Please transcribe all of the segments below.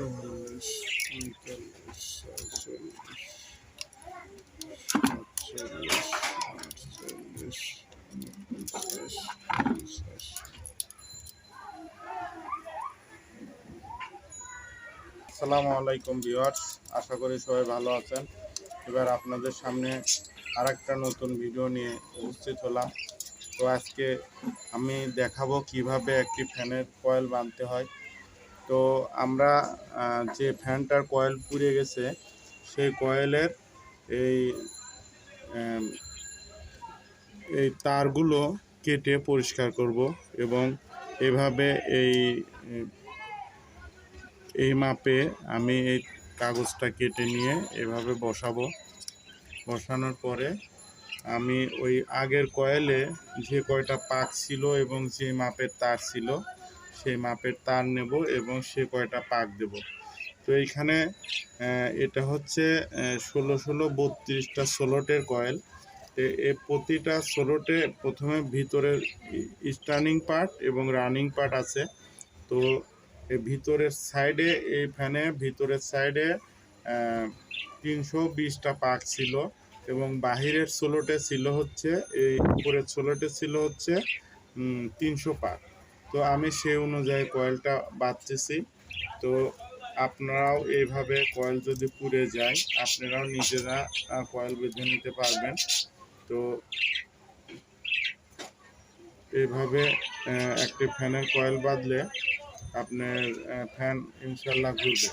চল্লিশ ছয়চল্লিশ সাতচল্লিশ আটচল্লিশ পঞ্চাশ আসসালামু আলাইকুম ভিউয়ার্স আশা করি সবাই ভালো আছেন এবার আপনাদের সামনে আরেকটা নতুন ভিডিও নিয়ে উপস্থিত হলাম তো আজকে আমি দেখাবো কীভাবে একটি ফ্যানের কয়েল বানতে হয় তো আমরা যে ফ্যানটার কয়েল পুড়ে গেছে, সেই কয়েলের এই এই তারগুলো কেটে পরিষ্কার করব এবং এভাবে এই এই মাপে আমি এই কাগজটা কেটে নিয়ে এভাবে বসাবো। বসানোর পরে আমি ওই আগের কয়েলে যে কয়টা পাক ছিল এবং যে মাপের তার ছিল সেই মাপের তার নেব এবং সে কয়টা পাক দেব। তো এইখানে এটা হচ্ছে ষোলো ষোলো বত্রিশটা ষোলোটের কয়েল। এ প্রতিটা ষোলোটে প্রথমে ভিতরের স্টার্নিং পার্ট এবং রানিং পার্ট আছে। তো ভিতরের সাইডে, এই ফ্যানে ভিতরের সাইডে তিনশো বিশটা পাক ছিল এবং বাহিরের ষোলোটে ছিল হচ্ছে, এই উপরের ষোলোটে ছিল হচ্ছে তিনশো পাক। তো আমি সেই অনুযায়ী কয়েলটা বাঁধতেছি। তো আপনারাও এইভাবে কয়েল যদি পুড়ে যায়, আপনারাও নিজেরা কয়েল বেঁধে নিতে পারবেন। তো এইভাবে একটি ফ্যানের কয়েল বাঁধলে আপনার ফ্যান ইনশাল্লাহ ঘুরবে।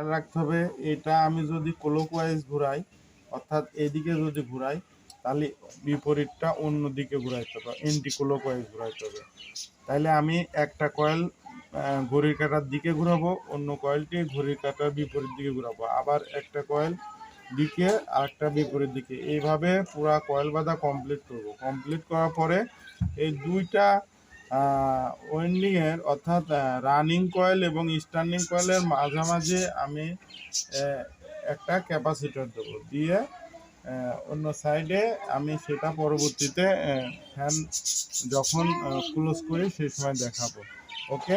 খেয়াল রাখতে হবে, এটা আমি যদি ক্লোকওয়াইজ ঘুরাই, অর্থাৎ এদিকে যদি ঘুরাই, তাহলে বিপরীতটা অন্য দিকে ঘুরাইতে হবে এন্টি ক্লোকওয়াইজ ঘুরাইতে হবে। তাহলে আমি একটা কয়েল ঘড়ির কাটার দিকে ঘুরাবো, অন্য কয়েলটি ঘড়ির কাটার বিপরীত দিকে ঘুরাবো। আবার একটা কয়েল দিকে আর একটা বিপরীত দিকে। এইভাবে পুরা কয়েল বাঁধা কমপ্লিট করব। কমপ্লিট করার পরে এই দুইটা ওয়েন্ডিং এর অর্থাৎ রানিং কয়েল এবং স্ট্যান্ডিং কয়েলের মাঝামাঝি আমি একটা ক্যাপাসিটার দেবো। দিয়ে অন্য সাইডে আমি সেটা পরবর্তীতে ফ্যান যখন ক্লোজ করি, সেই সময় দেখাবো। ওকে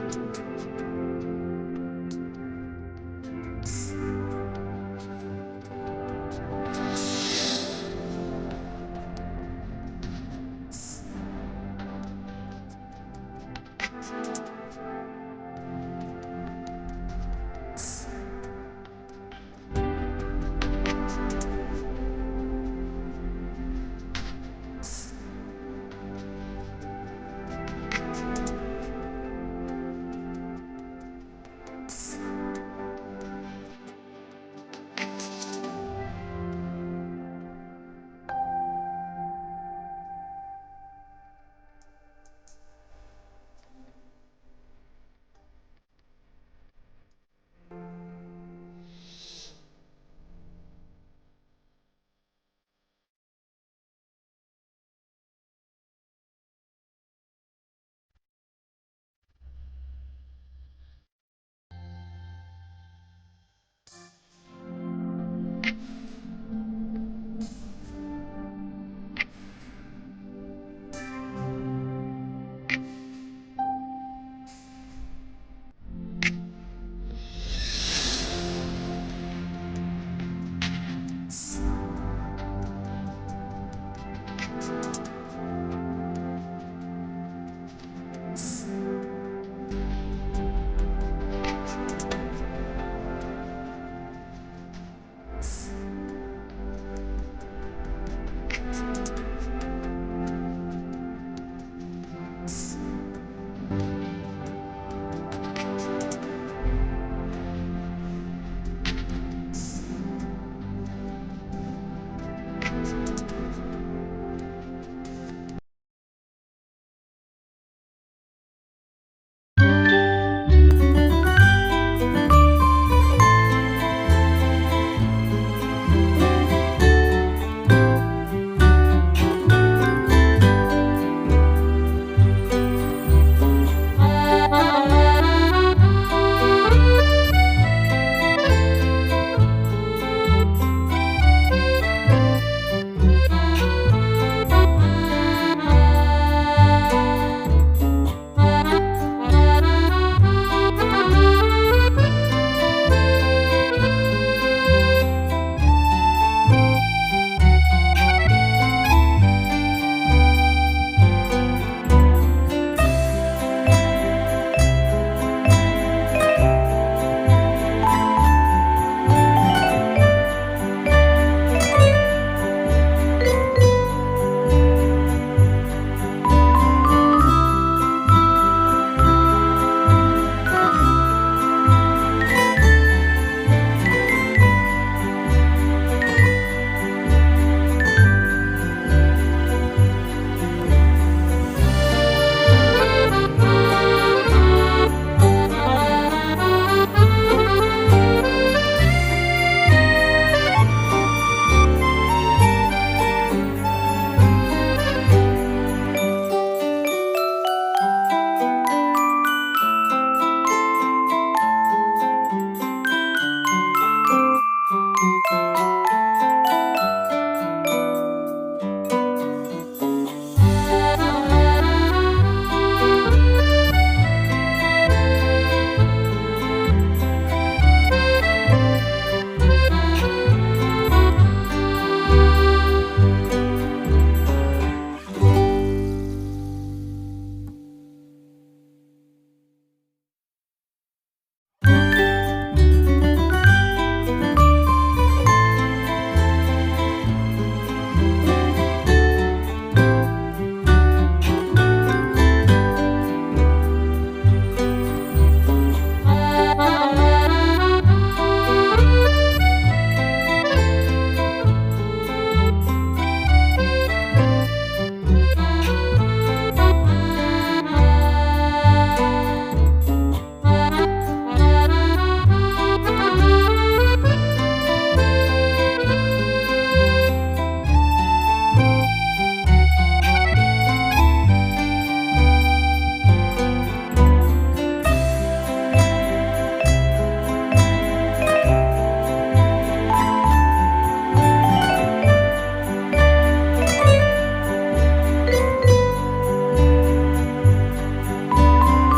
うん。